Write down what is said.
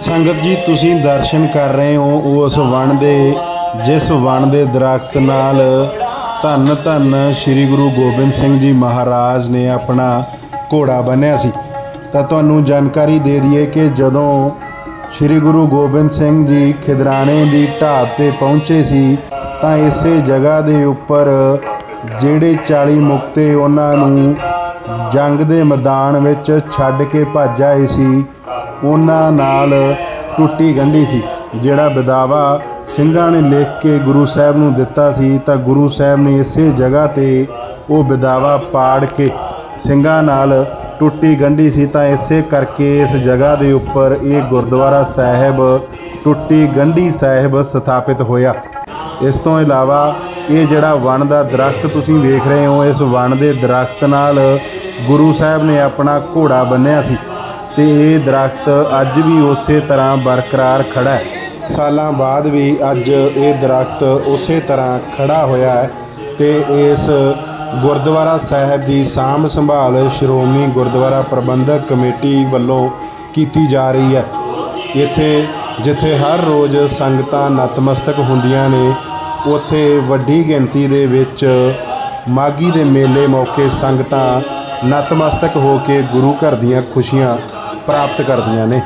ਸੰਗਤ ਜੀ, ਤੁਸੀਂ ਦਰਸ਼ਨ ਕਰ ਰਹੇ ਹੋ ਉਸ ਵਣ ਦੇ, ਜਿਸ ਵਣ ਦੇ ਦਰਖਤ ਨਾਲ ਧੰਨ ਧੰਨ ਸ੍ਰੀ ਗੁਰੂ ਗੋਬਿੰਦ ਸਿੰਘ ਜੀ ਮਹਾਰਾਜ ਨੇ ਆਪਣਾ ਘੋੜਾ ਬੰਨਿਆ ਸੀ। ਤਾਂ ਤੁਹਾਨੂੰ ਜਾਣਕਾਰੀ ਦੇ ਦਈਏ ਕਿ ਜਦੋਂ ਸ੍ਰੀ ਗੁਰੂ ਗੋਬਿੰਦ ਸਿੰਘ ਜੀ ਖਿਦਰਾਣੇ ਦੀ ਢਾਬ ਤੇ ਪਹੁੰਚੇ ਸੀ, ਤਾਂ ਇਸੇ ਜਗ੍ਹਾ ਦੇ ਉੱਪਰ ਜਿਹੜੇ 40 ਮੁਕਤੇ ਉਹਨਾਂ ਨੂੰ ਜੰਗ ਦੇ ਮੈਦਾਨ ਵਿੱਚ ਛੱਡ ਕੇ ਭੱਜ ਆਏ ਸੀ। ਉਹਨਾਂ ਨਾਲ ਟੁੱਟੀ ਗੰਢੀ ਸੀ। ਜਿਹੜਾ ਵਿਦਾਵਾ ਸਿੰਘਾਂ ਨੇ ਲਿਖ ਕੇ ਗੁਰੂ ਸਾਹਿਬ ਨੂੰ ਦਿੱਤਾ ਸੀ, ਤਾਂ ਗੁਰੂ ਸਾਹਿਬ ਨੇ ਇਸੇ ਜਗ੍ਹਾ ਤੇ ਉਹ ਵਿਦਾਵਾ ਪਾੜ ਕੇ ਸਿੰਘਾਂ ਨਾਲ ਟੁੱਟੀ ਗੰਢੀ ਸੀ, ਤਾਂ ਇਸੇ ਕਰਕੇ ਇਸ ਜਗ੍ਹਾ ਦੇ ਉੱਪਰ ਇਹ ਗੁਰਦੁਆਰਾ ਸਾਹਿਬ, ਟੁੱਟੀ ਗੰਢੀ ਸਾਹਿਬ ਸਥਾਪਿਤ ਹੋਇਆ। ਇਸ ਤੋਂ ਇਲਾਵਾ ਇਹ ਜਿਹੜਾ ਵਣ ਦਾ ਦਰਖਤ ਤੁਸੀਂ ਵੇਖ ਰਹੇ ਹੋ, ਇਸ ਵਣ ਦੇ ਦਰਖਤ ਨਾਲ ਗੁਰੂ ਸਾਹਿਬ ਨੇ ਆਪਣਾ ਘੋੜਾ ਬੰਨਿਆ ਸੀ। ਤੇ ਇਹ ਦਰਖਤ ਅੱਜ ਵੀ ਉਸੇ ਤਰ੍ਹਾਂ ਬਰਕਰਾਰ ਖੜਾ ਹੈ। ਸਾਲਾਂ ਬਾਅਦ ਵੀ ਅੱਜ ਇਹ ਦਰਖਤ ਉਸੇ ਤਰ੍ਹਾਂ ਖੜਾ ਹੋਇਆ ਹੈ ਤੇ ਇਸ ਗੁਰਦੁਆਰਾ ਸਾਹਿਬ ਦੀ ਸਾਂਭ ਸੰਭਾਲ ਸ਼੍ਰੋਮਣੀ ਗੁਰਦੁਆਰਾ ਪ੍ਰਬੰਧਕ ਕਮੇਟੀ ਵੱਲੋਂ ਕੀਤੀ ਜਾ ਰਹੀ ਹੈ। ਇੱਥੇ ਜਿੱਥੇ ਹਰ ਰੋਜ਼ ਸੰਗਤਾਂ ਨਤਮਸਤਕ ਹੁੰਦੀਆਂ ਨੇ, ਉੱਥੇ ਵੱਡੀ ਗਿਣਤੀ ਦੇ ਵਿੱਚ ਮਾਗੀ ਦੇ ਮੇਲੇ ਮੌਕੇ ਸੰਗਤਾਂ ਨਤਮਸਤਕ ਹੋ ਕੇ ਗੁਰੂ ਘਰ ਦੀਆਂ ਖੁਸ਼ੀਆਂ ਪ੍ਰਾਪਤ ਕਰਦੀਆਂ ਨੇ।